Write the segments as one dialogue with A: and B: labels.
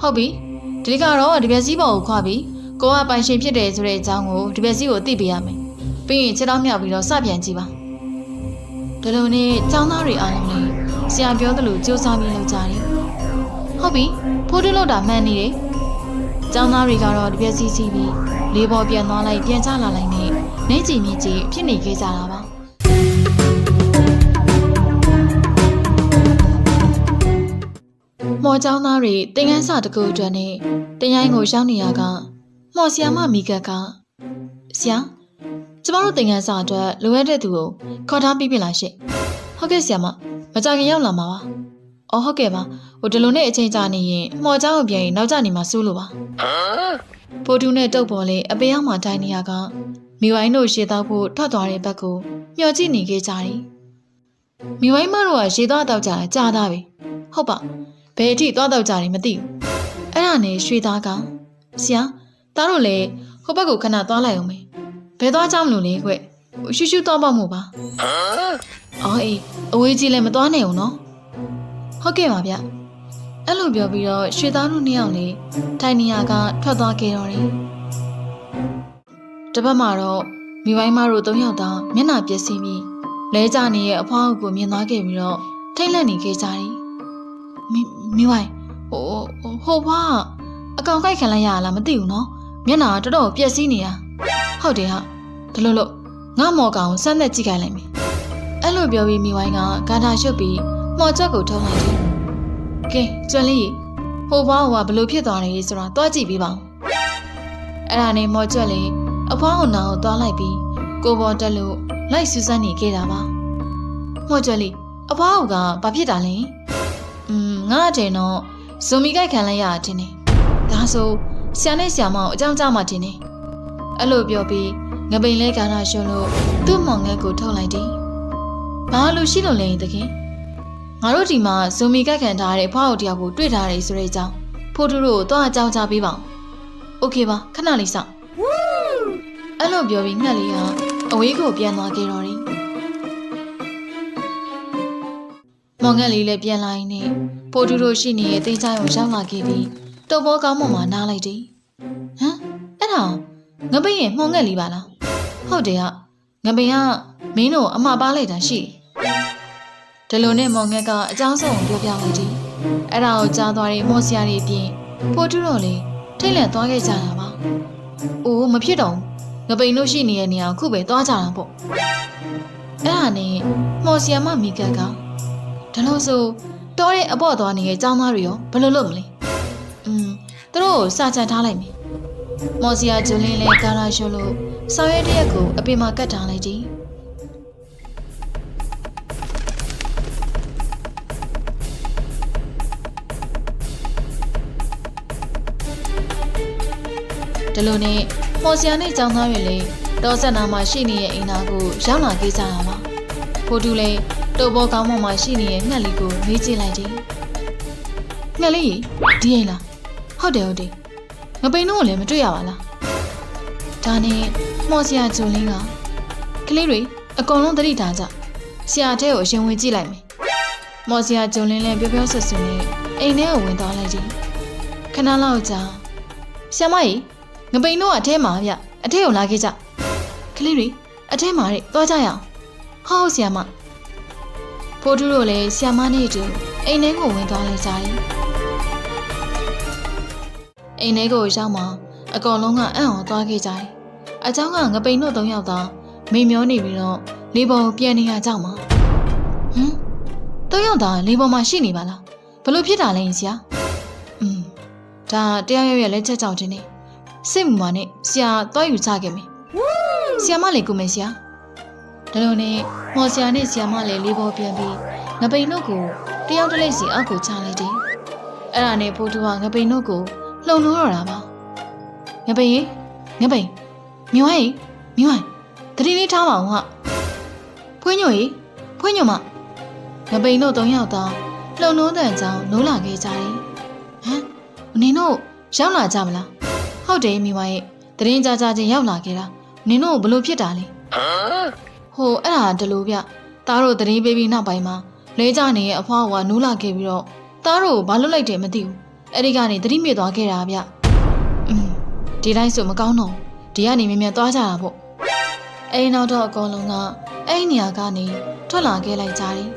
A: ဟုတ်ပြီဒီကတော့ဒီပက်စီပေါ်ကိုခွာပြီးကိုကပိုင်ရှင်ဖြစ်တယ်ဆိုတဲ့အကြောင်းကိုဒီပက်စီကိုသိပေးရမယ်ပြီးရင်ခြေထောက်မြောက်ပြီးတော့စပြန်ကြည့်ပါဒီလိုနဲ့ចောင်းသားတွေအားလုံးလည်းဆရာပြောသလိုစူးစမ်းပြီးလုပ်ကြတယ်ဟုတ်ပြီဖိုးတူလောက်တာမှန်နေတယ်ចောင်းသားတွေကတော့ဒီပက်စီစီပြီးလေးပေါ်ပြန်သွားလိုက်ပြန်ချလာလိုက်နဲ့နေကြည်မြင့်ကြီးဖြစ်နေခဲ့ကြတာပါ မော်ကျောင်းသားတွေတင်ငန်းစာတစ်ခုအတွက်နဲ့တင်ရိုင်းကိုရှောင်းနေရကမော်ဆီယာမမိကက်ကဆရာကျမတို့တင်ငန်းစာအတွက်လိုအပ်တဲ့သူကိုခေါ်ထားပြီးပြီလားရှင့်ဟုတ်ကဲ့ဆရာမမကြခင်ရောက်လာမှာပါအော်ဟုတ်ကဲ့ပါဟိုဒီလိုနဲ့အချိန်ကြာနေရင်မော်ကျောင်းကိုပြန်ရင်နောက်ကျနေမှာစိုးလို့ပါပိုတူနဲ့တုတ်ပေါ်လေးအပင်ရောက်မှတိုင်းနေရကမိဝိုင်းတို့ရှေ့တော့ဖို့ထွက်သွားတဲ့ဘက်ကိုမျှော်ကြည့်နေခဲ့ကြတယ်မိဝိုင်းမတို့ကရှေ့တော့တောက်ကြတာကြာသားပြီဟုတ်ပါ ဘယ်အထိသွားတော့ကြတယ်မသိဘူးအဲ့ဒါနဲ့ရွှေသားကဆရာသားတို့လည်းဟိုဘက်ကိုခဏသွားလိုက်အောင်မေဘယ်သွားကြမလို့လဲကွရှူရှူသွားပါမို့ပါအော်အေးအဝေးကြီးလည်းမသွားနိုင်အောင်နော်ဟုတ်ကဲ့ပါဗျအဲ့လိုပြောပြီးတော့ရွှေသားတို့နှစ်ယောက်လည်းထိုင်နေရကထွက်သွားခဲ့တော့တယ်တစ်ပတ်မှာတော့မိဝိုင်းမတို့သုံးယောက်သားမျက်နှာပြက်စီးပြီးလဲကြနေရဲ့အဖွားအုပ်ကိုမြင်သွားခဲ့ပြီးတော့ထိတ်လန့်နေခဲ့ကြတယ် မိမိဝိုင်းဟိုဟိုဘွားအကောင်ကိုက်ခံလိုက်ရလားမသိဘူးနော်မျက်နှာတော်တော်ပြက်စီးနေတာဟုတ်တယ်ဟာဒီလိုလို့ငါမော်ကောင်စမ်းသက်ကြည့်ခိုင်းလိုက်မယ်အဲ့လိုပြောပြီးမိဝိုင်းကဂါထာရှုပ်ပြီးမော်ချက်ကိုထုံးလိုက်တယ်ကဲကျွမ်းလေးဟိုဘွားကဘလို့ဖြစ်သွားနေလဲဆိုတာတွားကြည့်ပြီးပါဦးအဲ့ဒါနဲ့မော်ချက်လေးအဖွားကိုနာကိုတွားလိုက်ပြီးကိုပေါ်တက်လို့လိုက်စူးစမ်းနေခဲ့တာပါမော်ချက်လေးအဖွားကဘာဖြစ်တာလဲ อืมငါအတင်တော့ဇွန်မီကိုက်ခံလိုက်ရတာတင်နေဒါဆိုဆရာနဲ့ဆရာမကိုအကြောင်းကြားမှတင်နေအဲ့လိုပြောပြီးငပိန်လဲကာနာရှုံလို့သူ့မောင်ငယ်ကိုထုတ်လိုက်တယ်ဘာလို့ရှိလို့လဲတခင်ငါတို့ဒီမှာဇွန်မီကိုက်ခံထားတဲ့အဖွားတို့တယောက်ကိုတွေ့ထားတယ်ဆိုတဲ့အကြောင်းဖိုးထူးတို့ကိုတော့အကြောင်းကြားပေးပါဦးโอเคပါခဏလေးစောင့်အဲ့လိုပြောပြီးငှက်လေးကအဝေးကိုပြန်သွားခဲ့တော့တယ် မောင်ငက်လေးလည်းပြန်လာရင်းနဲ့ပိုတူတို့ရှိနေတဲ့တင်းချိုင်းကိုရောက်လာခဲ့ပြီးတုပ်ဘောကောင်းမွန်မှာနားလိုက်တယ်။ဟမ်အဲ့ဒါငပိန်ရဲ့မောင်ငက်လေးပါလား။ဟုတ်တယ်ဟာငပိန်ကမင်းတို့အမှားပါလိုက်တာရှိတယ်။ဒီလိုနဲ့မောင်ငက်ကအကြောင်းစုံကိုပြောပြလိုက်တယ်။အဲ့ဒါကိုကြားသွားတဲ့မော်စရာတွေအပြင်ပိုတူတို့လည်းထိတ်လန့်သွားခဲ့ကြတာပါ။အိုးမဖြစ်တော့ဘူးငပိန်တို့ရှိနေတဲ့နေရာကိုခုပဲသွားကြတာပေါ့။အဲ့ဒါနဲ့မော်စရာမမိကက်က ဒါလို့ဆိုတောတဲ့အပေါ့သွားနေတဲ့ចောင်းသားတွေရောဘယ်လိုလုပ်မလဲอืมသူတို့ကိုစာချထားလိုက်မယ်မော်စီယာဂျူလင်းလဲကာရာရှုံလို့ဆောင်ရွက်တဲ့ရက်ကိုအပြင်မှာကတ်ထားလိုက်ကြည့်ဒီလိုနဲ့မော်စီယာနဲ့ចောင်းသားတွေလည်းတောဆက်နာမှာရှိနေတဲ့အိမ်သားကိုရောက်လာခဲ့ကြတာပါဖိုးတူလည်း တုပ်ဘောကောင်းမမှာရှိနေတဲ့ငှက်လေးကိုမေးကြည့်လိုက်တယ်။ငှက်လေးဒီအိမ်လား။ဟုတ်တယ်ဟုတ်တယ်။ငပိန်တို့ကိုလည်းမတွေ့ရပါလား။ဒါနဲ့မော်စရာဂျုံလင်းကကလေးတွေအကုန်လုံးသတိထားကြ။ဆရာတဲ့ကိုအရင်ဝင်ကြည့်လိုက်မယ်။မော်စရာဂျုံလင်းလည်းပြောပြောဆွဆွနဲ့အိမ်ထဲကိုဝင်သွားလိုက်တယ်။ခဏလောက်ကြာဆရာမကြီးငပိန်တို့ကအထဲမှာဗျအထဲကိုလာခဲ့ကြ။ကလေးတွေအထဲမှာတဲ့သွားကြရအောင်။ဟုတ်ဟုတ်ဆရာမ ဖိုးထူးတို့လည်းဆီယမနဲ့အတူအိမ်ထဲကိုဝင်သွားလိုက်ကြတယ်။အိမ်ထဲကိုရောက်မှအကောင်လုံးကအံ့ဩသွားခဲ့ကြတယ်။အเจ้าကငပိန်တို့သုံးယောက်သာမိမျောနေပြီးတော့လေပေါ်ကိုပြန်နေရကြမှာ။ဟမ်သုံးယောက်သာလေပေါ်မှာရှိနေပါလား။ဘလို့ဖြစ်တာလဲဆရာ။อืมဒါတရားရရဲ့လက်ချက်ကြောင့်တင်နေ။စိတ်မူမနဲ့ဆရာသွားယူချခဲ့မယ်။ဆရာမလေးကိုမယ်ဆရာ။ ဒါလိုနဲ့မော်ဆရာနဲ့ဆရာမလေးလေးပေါ်ပြန်ပြီးငပိန်တို့ကိုတယောက်တစ်လက်စီအောက်ကိုချလိုက်တယ်။အဲ့ဒါနဲ့ဖိုးတူကငပိန်တို့ကိုလှုံလို့ရတာပါ။ငပိန်ရေငပိန်မြဝိုင်းမြဝိုင်းတတိလေးထားပါအောင်ဟာ။ဖွေးညိုရေဖွေးညိုမငပိန်တို့သုံးယောက်သားလှုံလို့တဲ့ကြောင်နိုးလာခဲ့ကြတယ်။ဟမ်နင်တို့ရောက်လာကြမလား။ဟုတ်တယ်မြဝိုင်းရဲ့တရင်ကြကြချင်းရောက်လာခဲ့တာနင်တို့ဘလို့ဖြစ်တာလဲ။ ဟိုအဲ့ဒါဒလို့ဗျသားတို့သတရင်ပေးပြီးနောက်ပိုင်းမှာလဲကြနေရဲ့အဖွားကနူးလာခဲ့ပြီးတော့သားတို့ကိုဘာလုပ်လိုက်တယ်မသိဘူးအဲ့ဒီကနေသတိမေ့သွားခဲ့တာဗျอืมဒီတိုင်းဆိုမကောင်းတော့ဒီကနေမြင်မြန်သွားကြတာပေါ့အဲ့ဒီနောက်တော့အကောင်လုံးကအဲ့ဒီနေရာကနေထွက်လာခဲ့လိုက်ကြတယ်။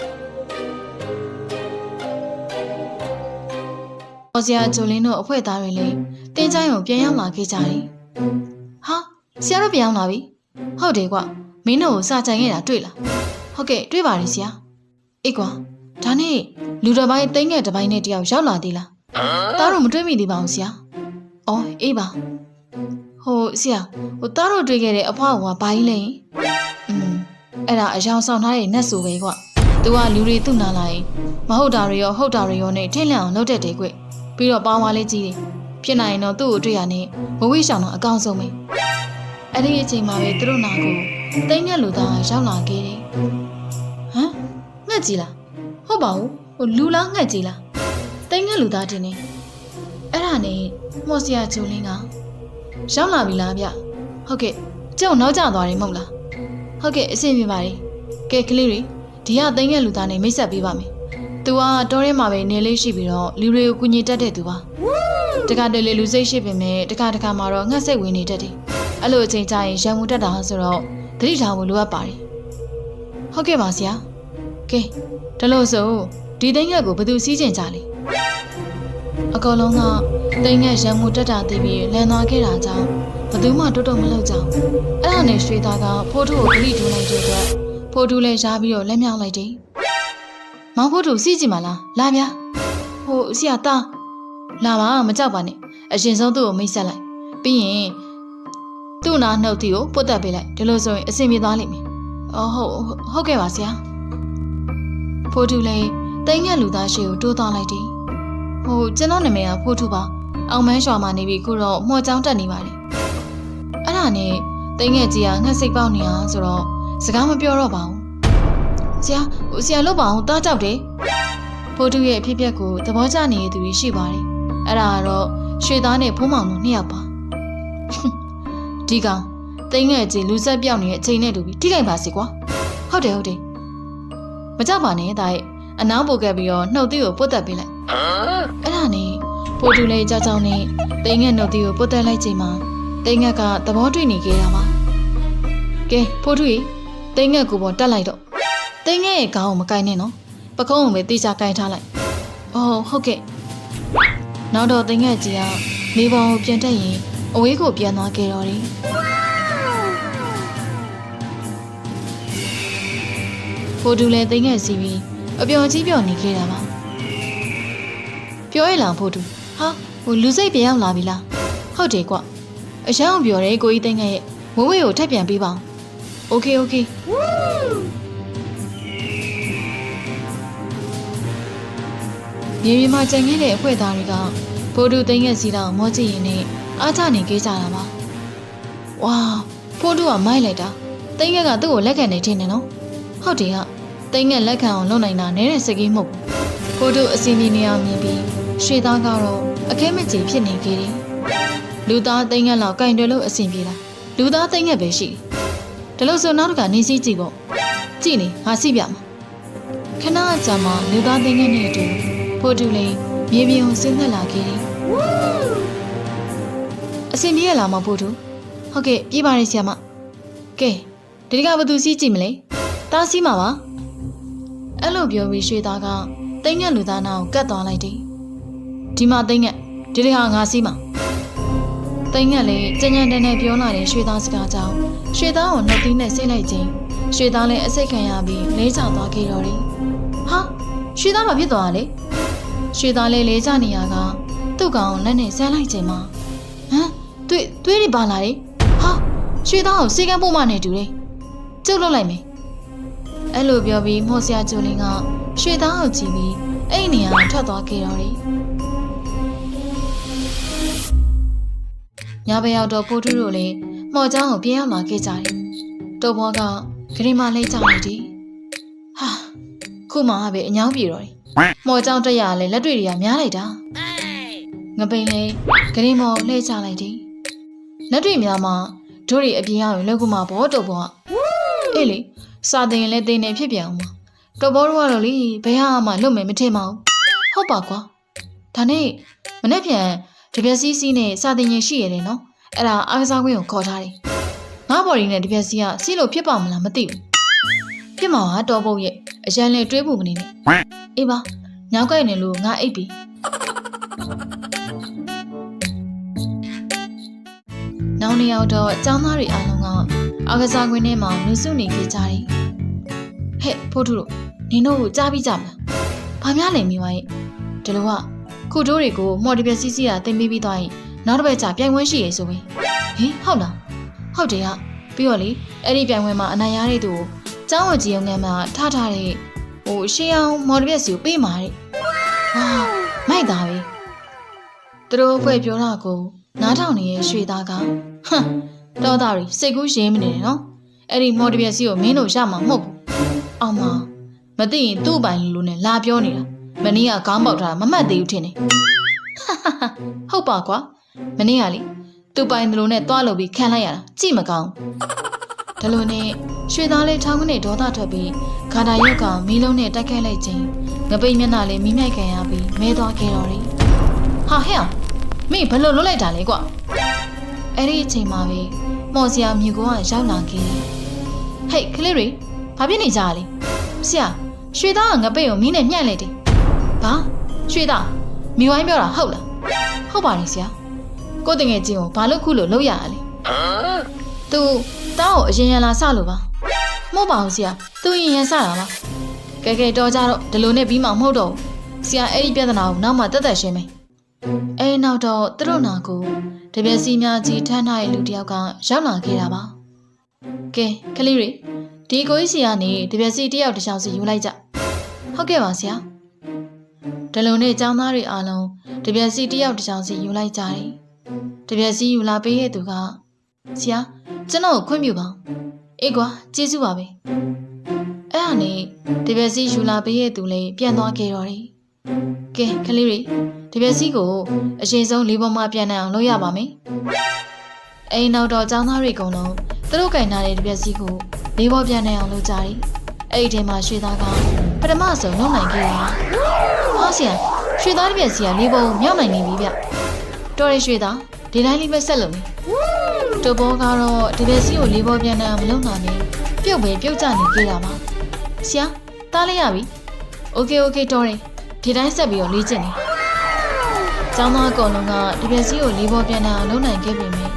A: အော်စရာဂျိုလင်းတို့အဖွဲသားတွေလည်းတင်းချိုင်းကိုပြန်ရောက်လာခဲ့ကြတယ်။ဟာဆရာတို့ပြန်ရောက်လာပြီ။ဟုတ်တယ်ကွ မင်းတို့ကိုစာကြိုင်ခဲ့တာတွေ့လား။ဟုတ်ကဲ့တွေ့ပါတယ်ဆရာ။အေးကွာဒါနဲ့လူတော်ပိုင်းတင်းငယ်တစ်ပိုင်းနဲ့တယောက်ရောက်လာသေးလား။သားတို့မတွေ့မိသေးပါဘူးဆရာ။အော်အေးပါ။ဟိုဆရာဟိုသားတို့တွေ့ခဲ့တဲ့အဖွားကဘာကြီးလဲ။อืมအဲ့ဒါအယောင်ဆောင်ထားတဲ့နတ်ဆိုပဲကွ။ तू ကလူတွေသူ့နာလာရင်မဟုတ်တာတွေရောဟုတ်တာတွေရောနဲ့ထင်းလန့်အောင်လုပ်တတ်တယ်ကွ။ပြီးတော့ပေါင်းဝါလေးကြီးတယ်။ဖြစ်နိုင်ရင်တော့သူ့ကိုတွေ့ရနဲ့ဝဝိရှောင်တော့အကောင်းဆုံးပဲ။အဲ့ဒီအချိန်မှာပဲသူတို့နာကို တိတ်ငက်လူသားရောက်လာခဲ့တယ်။ဟမ်ငှက်ကြီးလား။ဟုတ်ပါဘူး။ဟိုလူလားငှက်ကြီးလား။တိတ်ငက်လူသားတင်နေ။အဲ့ဒါနဲ့မော်စရာဂျိုလင်းကရောက်လာပြီလားဗျ။ဟုတ်ကဲ့။ကျုံနောက်ကျသွားတယ်မဟုတ်လား။ဟုတ်ကဲ့အဆင်ပြေပါတယ်။ကဲကလေးတွေဒီကတိတ်ငက်လူသားနဲ့မိတ်ဆက်ပေးပါမယ်။ तू ကတောထဲမှာပဲနေလေးရှိပြီးတော့လူတွေကိုကူညီတတ်တဲ့သူပါ။တခါတလေလူစိတ်ရှိပေမဲ့တခါတခါမှာတော့ငှက်စိတ်ဝင်နေတတ်တယ်။အဲ့လိုအချိန်ကျရင်ရံမှုတက်တာဆိုတော့ သတိထားဖို့လိုအပ်ပါတယ်။ဟုတ်ကဲ့ပါဆရာ။ကဲဒါလို့ဆိုဒီသိန်းငက်ကိုဘယ်သူစီးကျင်ကြလဲ။အကောင်လုံးကသိန်းငက်ရံမှုတက်တာသိပြီးလန်သွားခဲ့တာကြောင့်ဘယ်သူမှတွတ်တော့မလုပ်ကြဘူး။အဲ့ဒါနဲ့ရွှေသားကဖိုးထုကိုဂလိထိုးလိုက်တဲ့အတွက်ဖိုးထုလည်းရှားပြီးတော့လက်မြောက်လိုက်တယ်။မောင်ဖိုးထုစီးကြည့်မလား။လာဗျာ။ဟိုဆရာသားလာပါမကြောက်ပါနဲ့အရင်ဆုံးသူ့ကိုမိတ်ဆက်လိုက်ပြီးရင် သူ့နာနှုတ်တီကိုပုတ်တက်ပေးလိုက်ဒီလိုဆိုရင်အဆင်ပြေသွားလိမ့်မယ်အော်ဟုတ်ဟုတ်ကဲ့ပါဆရာဖိုးတူလည်းတိတ်ငက်လူသားရှိကိုတိုးသွားလိုက်တယ်ဟိုကျွန်တော်နာမည်ကဖိုးတူပါအောင်မန်းရွာမှာနေပြီးခုတော့မှော်ချောင်းတက်နေပါတယ်အဲ့ဒါနဲ့တိတ်ငက်ကြီးကငှက်စိတ်ပေါက်နေတာဆိုတော့စကားမပြောတော့ပါဘူးဆရာဟိုဆရာလို့ပါအောင်တားကြောက်တယ်ဖိုးတူရဲ့အဖြစ်အပျက်ကိုသဘောကျနေတဲ့သူတွေရှိပါတယ်အဲ့ဒါကတော့ရွှေသားနဲ့ဖုံးမောင်တို့နှစ်ယောက်ပါ ဒီကောင်တိတ်ငယ်ကြီးလူဆက်ပြောက်နေတဲ့အချိန်နဲ့တူပြီးထိခိုက်ပါစေကွာဟုတ်တယ်ဟုတ်တယ်မကြပါနဲ့တာရဲ့အနားပိုကပ်ပြီးတော့နှုတ်သီးကိုပုတ်တက်ပေးလိုက်အဲ့ဒါနဲ့ပိုတူလေးကြောက်ကြောက်နဲ့တိတ်ငယ်နှုတ်သီးကိုပုတ်တက်လိုက်ချိန်မှာတိတ်ငယ်ကသဘောတွေ့နေခဲ့တာပါကဲဖိုးထူကြီးတိတ်ငယ်ကိုပေါ်တက်လိုက်တော့တိတ်ငယ်ရဲ့ခေါင်းကိုမကင်နဲ့နော်ပကုံးကိုပဲတေချာကင်ထားလိုက်အော်ဟုတ်ကဲ့နောက်တော့တင်ငယ်ကြီးကနေပေါ်ကိုပြန်တက်ရင် အဝေးကိုပြန်သွားခဲ့တော့တယ်။ဖိုတူလည်းတင်ငယ်စီပြီးအပျော်ကြီးပျော်နေခဲ့တာပါ။ပြောရလားဖိုတူဟာဟိုလူစိတ်ပြန်ရောက်လာပြီလား။ဟုတ်တယ်ကွ။အရှမ်းအောင်ပြောတယ်ကိုကြီးတင်ငယ်ရဲ့ဝဝေးကိုထပ်ပြန်ပေးပါအောင်။ Okay okay မြေပြင်မှာကြံခဲ့တဲ့အဖွဲသားတွေကဘိုးတူသိန်းရဲ့စီတောင်မောကြည့်ရင်နဲ့ အားချနေခဲ့ကြတာပါ။ဝါဖိုးတူကမိုက်လိုက်တာ။သိန်းကကသူ့ကိုလက်ခံနေထင်တယ်နော်။ဟုတ်တယ်ဟာ။သိန်းကလက်ခံအောင်လုပ်နိုင်တာနဲတဲ့စကိမဟုတ်ဘူး။ဖိုးတူအစီအမီနေအောင်မြင်ပြီးရွှေသားကတော့အခဲမကြီးဖြစ်နေခဲ့တယ်။လူသားသိန်းကလောက်ကင်တယ်လို့အဆင်ပြေလား။လူသားသိန်းကပဲရှိတယ်။ဒါလို့ဆိုနောက်တစ်ခါနေစည်းကြည့်ပေါ့။ကြည့်နေငါစီးပြမှာ။ခဏကြာမှလူသားသိန်းကနဲ့အတူဖိုးတူလေးမြေပြင်ကိုဆင်းသက်လာခဲ့တယ်။ အဆင်ပြေရလားမဖိုးတူ။ဟုတ်ကဲ့ပြေးပါရဆရာမ။ကဲဒီတကဘသူစီးကြည့်မလဲ။တားစီးမှာပါ။အဲ့လိုပြောပြီးရွှေသားကတိတ်ငက်လူသားနာကိုကတ်သွားလိုက်တယ်။ဒီမှာတိတ်ငက်ဒီလေးဟာငါစီးမှာ။တိတ်ငက်လေးကြံ့ကြံ့တဲ့နဲ့ပြောလာတဲ့ရွှေသားစကားကြောင့်ရွှေသားကိုနှုတ်သီးနဲ့ဆိတ်လိုက်ခြင်းရွှေသားလည်းအစိတ်ခံရပြီးလဲကျသွားခဲ့တော့တယ်။ဟာရွှေသားမဖြစ်သွားတာလေ။ရွှေသားလေးလဲကျနေရကသူ့ကောင်လက်နဲ့ဆန်းလိုက်ခြင်းမှာဟမ် သွေးသွေးတွေပါလာတယ်။ဟာရွှေသားကိုစေကန်းပို့မှနဲ့တူတယ်။ကျုပ်လွတ်လိုက်မယ်။အဲ့လိုပြောပြီးမော်ဆရာကျိုလင်းကရွှေသားကိုကြည့်ပြီးအဲ့ဒီနေရာကိုထွက်သွားခဲ့တော့တယ်။ညဘက်ရောက်တော့ဖိုးထူးတို့လည်းမော်ချောင်းကိုပြန်ရောက်လာခဲ့ကြတယ်။တော်ဘောကဂရီမာလေးကြောက်နေတယ်။ဟာခုမှပဲအညောင်းပြေတော့တယ်။မော်ချောင်းတက်ရလဲလက်တွေတွေကများလိုက်တာ။ငပိန်လေးဂရီမော်လှည့်ချလိုက်တယ်။ လက်တွေများမှာတို့တွေအပြင်ရောက်ရင်လောက်ကူမှာဘောတော်ဘောကအေးလေစာတင်ရင်လည်းတင်နေဖြစ်ပြန်အောင်ပါတော်ဘောတို့ကတော့လေဘယ်ဟာမှလွတ်မယ်မထင်ပါဘူးဟုတ်ပါကွာဒါနဲ့မနေ့ပြန်တပြက်စီးစီးနဲ့စာတင်ရင်ရှိရတယ်နော်အဲ့ဒါအားကစားကွင်းကိုခေါ်ထားတယ်ငါဘော်ဒီနဲ့တပြက်စီးကစီးလို့ဖြစ်ပါမလားမသိဘူးဖြစ်မှာဟာတော်ပုတ်ရဲ့အရန်လေတွေးဖို့မနေနဲ့အေးပါညောင်းကြိုက်နေလို့ငါအိပ်ပြီ နောက်နေ့ရောက်တော့ចောင်းသားတွေအားလုံးကအားကစားကွင်းထဲမှာလူစုနေကြကြတယ်ဟဲ့ဖိုးထုတို့နင်တို့ကိုကြားပြီးကြမလားဘာများလဲမိဝါရဲ့ဒီလိုက ခုတိုးတွေကိုမော်ဒီပြစီစီကတင်ပေးပြီးသွားရင်နောက်တစ်ပတ်ကျပြိုင်ပွဲရှိရဆိုရင်ဟင်ဟုတ်လားဟုတ်တယ်ဟာပြီးတော့လေအဲ့ဒီပြိုင်ပွဲမှာအနိုင်ရတဲ့သူကိုကျောင်းဝကြီးအောင်ငန်းမှာထားထားတဲ့ဟိုရှေးအောင်မော်ဒီပြစီကိုပေးมาတဲ့ဟာမိုက်တာပဲသူတို့အဖွဲ့ပြောတာကိုနားထောင်နေတဲ့ရွှေသားက ဟမ်တော်သားရီစိတ်ကူးရင်းမနေနဲ့နော်အဲ့ဒီမော်ဒီပြစီကိုမင်းတို့ရမှာမဟုတ်ဘူးအောင်မမသိရင်သူ့ပိုင်လူနဲ့လာပြောနေတာမနေ့ကခေါင်းပေါက်ထားတာမမှတ်သေးဘူးထင်တယ်ဟုတ်ပါကွာမနေ့ကလေသူပိုင်တလို့နဲ့တွားလို့ပြီးခံလိုက်ရတာကြည့်မကောင်းဒါလိုနဲ့ရွှေသားလေးထောင်းကနေဒေါသထွက်ပြီးခါတာရုပ်ကမီးလုံးနဲ့တိုက်ခိုက်လိုက်ခြင်းငပိတ်မျက်နှာလေးမိမြိုက်ခံရပြီးမဲသွားခဲ့တော်တယ်ဟာဟဲ့အောင်မင်းဘယ်လိုလုပ်လိုက်တာလဲကွာ အဲ့ဒီအချိန်မှာပဲမော်စရာမြေကောကရောက်လာခဲ့တယ်ဟေးကလေးတွေဘာဖြစ်နေကြလဲဆရာရွှေသားကငပိတ်ကိုမီးနဲ့ညှက်လိုက်တယ်ဘာရွှေသားမိဝိုင်းပြောတာဟုတ်လားဟုတ်ပါတယ်ဆရာကိုတငယ်ချင်းကိုဘာလို့ခုလို့လုပ်ရရလဲသူတောင်းကိုအရင်ရလာစလို့ပါမဟုတ်ပါဘူးဆရာသူရင်ရန်စတာပါကဲကဲတော့ကြတော့ဒီလိုနဲ့ပြီးမှမဟုတ်တော့ဘူးဆရာအဲ့ဒီပြဿနာကိုနောက်မှတက်တက်ရှင်းမယ် အဲ့နောက်တော့သူတို့နာကိုတပြက်စီများကြီးထမ်းထားတဲ့လူတစ်ယောက်ကရောက်လာခဲ့တာပါကဲကလေးတွေဒီကိုကြီးစီကနေတပြက်စီတစ်ယောက်တစ်ချောင်းစီယူလိုက်ကြဟုတ်ကဲ့ပါဆရာဒလုံနဲ့ចောင်းသားတွေအားလုံးတပြက်စီတစ်ယောက်တစ်ချောင်းစီယူလိုက်ကြတယ်။တပြက်စီယူလာပေးတဲ့သူကဆရာကျွန်တော်ကိုခွင့်ပြုပါ။အေးကွာကျေးဇူးပါပဲ။အဲ့ဒါနဲ့တပြက်စီယူလာပေးတဲ့သူလည်းပြန်သွားခဲ့တော့တယ်။ကဲကလေးတွေ ဒီပစ္စည်းကိုအရင်ဆုံးလေးပေါ်မှာပြန်နိုင်အောင်လုပ်ရပါမယ်။အိမ်နောက်တော်ចောင်းသားတွေကုန်လုံးသူတို့ကင်ထားတဲ့ဒီပစ္စည်းကိုလေးပေါ်ပြန်နိုင်အောင်လုပ်ကြတယ်။အဲ့ဒီထဲမှာရွှေသားကပထမဆုံးလုပ်နိုင်ခဲ့တာ။ဟောဆရာရွှေသားဒီပစ္စည်းကလေးပေါ်ကိုမြောက်နိုင်နေပြီဗျ။တော်ရရွှေသားဒီတိုင်းလေးပဲဆက်လုပ်မယ်။တူဘောကတော့ဒီပစ္စည်းကိုလေးပေါ်ပြန်နိုင်အောင်မလုပ်နိုင်ဘူး။ပြုတ်ပဲပြုတ်ကြနေခဲ့တာပါ။ဆရာတားလိုက်ရပြီ။ Okay okay တော်ရင်ဒီတိုင်းဆက်ပြီးတော့လေ့ကျင့်နေ။ ။ကျောင်းသားအကုန်လုံးကဒီပစ္စည်းကိုလေးပေါ်ပြန်တာလုပ်နိုင်ခဲ့ပေမယ့်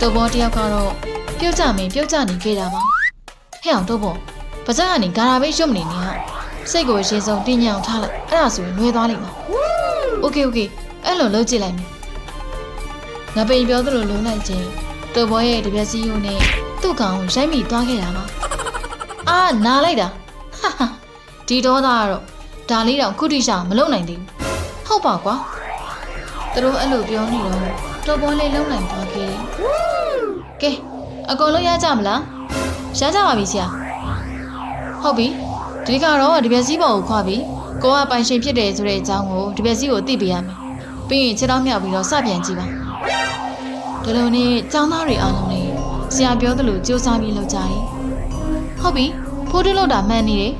A: တော်ဘောတယောက်ကတော့ပြုတ်ကြမင်းပြုတ်ကြနေခဲ့တာပါ။ဟဲ့အောင်တော်ဘောပါးစပ်ကနေဂါရာဘေးရွှတ်မနေနဲ့ဟာ။စိတ်ကိုရေစုံတင်းညောင်ထားလိုက်။အဲ့ဒါဆိုရင်လွဲသွားလိမ့်မယ်။ Okay okay အဲ့လိုလုပ်ကြည့်လိုက်မယ်။ငါပိန်ပြောသလိုလုံးလိုက်ခြင်းတော်ဘောရဲ့ဒီပစ္စည်းကိုနဲ့သူ့ကောင်ရိုက်မိသွားခဲ့တာပါ။အာနာလိုက်တာ။ဟာဟာဒီတော့သားကတော့ဒါလေးတော့ခုတိရှောင်မလုံနိုင်သေးဘူး။ဟုတ်ပါကွာ။ သူတို့အဲ့လိုပြောနေတော့တူဘောလေးလုံနိုင်သွားခဲ့ကဲအကုန်လုံးရကြမလားရကြပါပြီဆရာဟုတ်ပြီဒီကတော့ဒီပက်စီးပေါ်ကိုခွာပြီးကိုကပိုင်ရှင်ဖြစ်တယ်ဆိုတဲ့အကြောင်းကိုဒီပက်စီးကိုသိပေးရမယ်ပြီးရင်ခြေထောက်မြောက်ပြီးတော့စပြန်ကြည့်ပါဒီလိုနဲ့ចောင်းသားတွေအားလုံးနဲ့ဆရာပြောသလိုစူးစမ်းပြီးလုပ်ကြတယ်ဟုတ်ပြီဖိုးတုလို့တာမှန်နေတယ်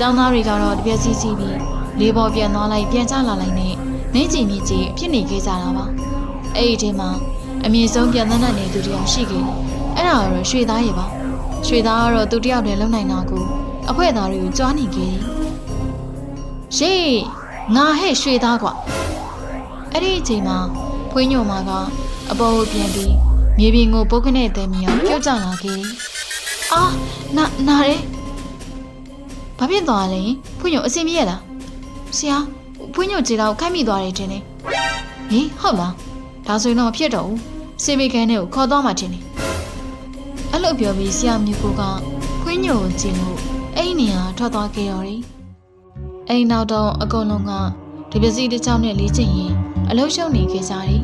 A: ចောင်းသားတွေကတော့ဒီပက်စီးစီးပြီးလေးပေါ်ပြန်သွားလိုက်ပြန်ချလာလိုက်နဲ့ နေကြည်မြည်ကြည်ဖြစ်နေခဲ့ကြတာပါအဲ့ဒီထဲမှာအမြင့်ဆုံးပြန်သန်းတဲ့သူတယောက်ရှိခဲ့တယ်အဲ့ဒါကတော့ရွှေသားရေပါရွှေသားကတော့သူတယောက်တည်းလုံနိုင်တာကိုအဖွဲသားတွေကိုကြွားနေခဲ့တယ်။ရှေ့ငါဟဲ့ရွှေသားကွာအဲ့ဒီအချိန်မှာဖွေးညိုမာကအပေါ်ကိုပြန်ပြီးမြေပြင်ကိုပုတ်ခနဲ့တဲမီအောင်ပြုတ်ကျလာခဲ့တယ်။အာနာနာရဲဘာဖြစ်သွားလဲဖွေးညိုအစင်ပြေရလားဆရာ ဖွေးညိုခြေတော့ခိုက်မိသွားတယ်ထင်တယ်။ဟေးဟုတ်လားဒါဆိုရင်တော့မဖြစ်တော့ဘူးစေမေကန်နဲ့ကိုခေါ်သွားမှထင်တယ်အဲ့လိုပြောပြီးဆရာမျိုးကိုကခွင်းညိုကိုကြည့်လို့အဲ့ဒီနေရာထွက်သွားခဲ့ရော်တယ်။အဲ့ဒီနောက်တော့အကုန်လုံးကဒီပစ္စည်းတစ်ချောင်းနဲ့လေးချင်ရင်အလုံးရှုံနေခဲ့ကြတယ်